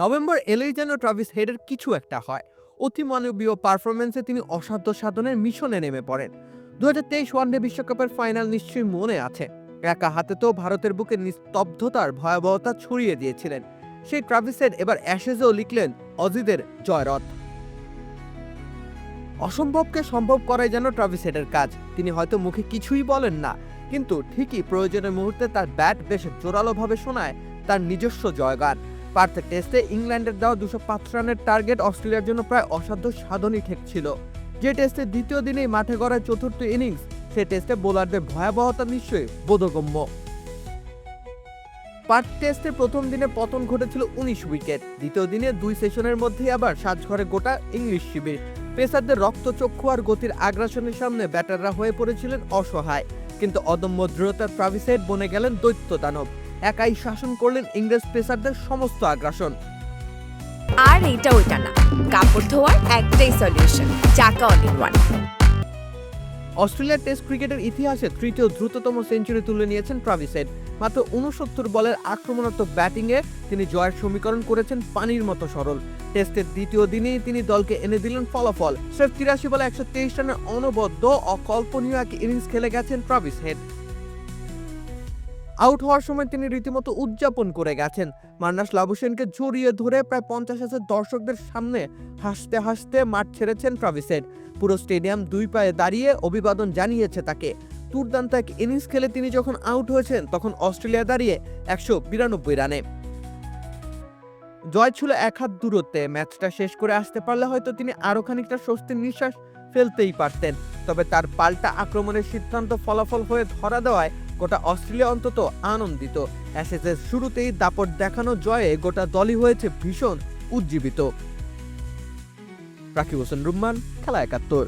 November এলেই যেন Travis হেডের কিছু একটা হয়। অতি মানবীয় পারফরমেন্সে তিনি অসাধ্য সাধনের মিশনে নেমে পড়েন। দু হাজার তেইশ ওয়ানডে বিশ্বকাপের ফাইনাল নিশ্চয়ই মনে আছে। একা হাতে তো ভারতের বুকে নিস্তব্ধতার ভয়াবহতা ছড়িয়ে দিয়েছিলেন। সেই ট্রাভিস হেড এবার অ্যাশেজেও লিখলেন অজিদের জয়রথ। অসম্ভবকে সম্ভব করাই যেন ট্রাভিস হেডের কাজ। তিনি হয়তো মুখে কিছুই বলেন না, কিন্তু ঠিকই প্রয়োজনের মুহূর্তে তার ব্যাট বেশ জোরালোভাবে শোনায় তার নিজস্ব জয়গান। পার্থের টেস্টে ইংল্যান্ডের দেওয়া দুশো পাঁচ রানের টার্গেট অস্ট্রেলিয়ার জন্য প্রায় অসাধ্য সাধনই ঠেকছিল যে টেস্টে দ্বিতীয় দিনেই মাঠে গড়ায় চতুর্থ ইনিংস সে টেস্টে বোলারদের ভয়াবহতা নিশ্চয়ই বোধগম্য। পার্থ টেস্টের প্রথম দিনে পতন ঘটেছিল উনিশ উইকেট দ্বিতীয় দিনে দুই সেশনের মধ্যেই আবার সাজঘরে গোটা ইংলিশ শিবির। পেসারদের রক্তচক্ষু আর গতির আগ্রাসনের সামনে ব্যাটাররা হয়ে পড়েছিলেন অসহায়, কিন্তু অদম্য দৃঢ়তার ট্রাভিসেট বনে গেলেন দৈত্য দানব। একাই শাসন করলেন ইংরেজ পেসারদের সমস্ত আগ্রাসন। আর এইটা ওইটা না। কাপড় ধোয়ার একটাই solution Chaka all in one অস্ট্রেলিয়ার টেস্ট ক্রিকেটের ইতিহাসে তৃতীয় দ্রুততম সেঞ্চুরি তুলে নিয়েছেন ট্রাভিসেট মাত্র উনসত্তর বলের আক্রমণাত্মক ব্যাটিংয়ে তিনি জয়ের সমীকরণ করেছেন পানির মতো সরল। টেস্টের দ্বিতীয় দিনেই তিনি দলকে এনে দিলেন ফলাফল। স্রেফ তিরাশি বলে একশো তেইশ রানের অনবদ্য অকল্পনীয় এক ইনিংস খেলে গেছেন ট্রাভিস হেড। আউট হওয়ার সময় তিনি রীতিমতো উদযাপন করে গেছেন। মান্নাস লাবুসেনকে জড়িয়ে ধরে প্রায় পঞ্চাশ হাজার দর্শকদের সামনে হাসতে হাসতে মাঠ ছেড়েছেন ট্রাভিসেড পুরো স্টেডিয়াম দুই পায়ে দাঁড়িয়ে অভিবাদন জানিয়েছে তাকে। দুর্দান্ত এক ইনিংস খেলে তিনি যখন আউট হয়েছেন, তখন অস্ট্রেলিয়া দাঁড়িয়ে একশো বিরানব্বই রানে। জয় ছিল এক হাত দূরত্বে। ম্যাচটা শেষ করে আসতে পারলে হয়তো তিনি আরও খানিকটা স্বস্তির নিঃশ্বাস ফেলতেই পারতেন। তবে তার পাল্টা আক্রমণের সিদ্ধান্ত ফলাফল হয়ে ধরা দেওয়ায় গোটা অস্ট্রেলিয়া অন্তত আনন্দিত। অ্যাশেজের শুরুতেই দাপট দেখানো জয়ে গোটা দলই হয়েছে ভীষণ উজ্জীবিত। রাকিব হোসেন রুম্মান, খেলা একাত্তর।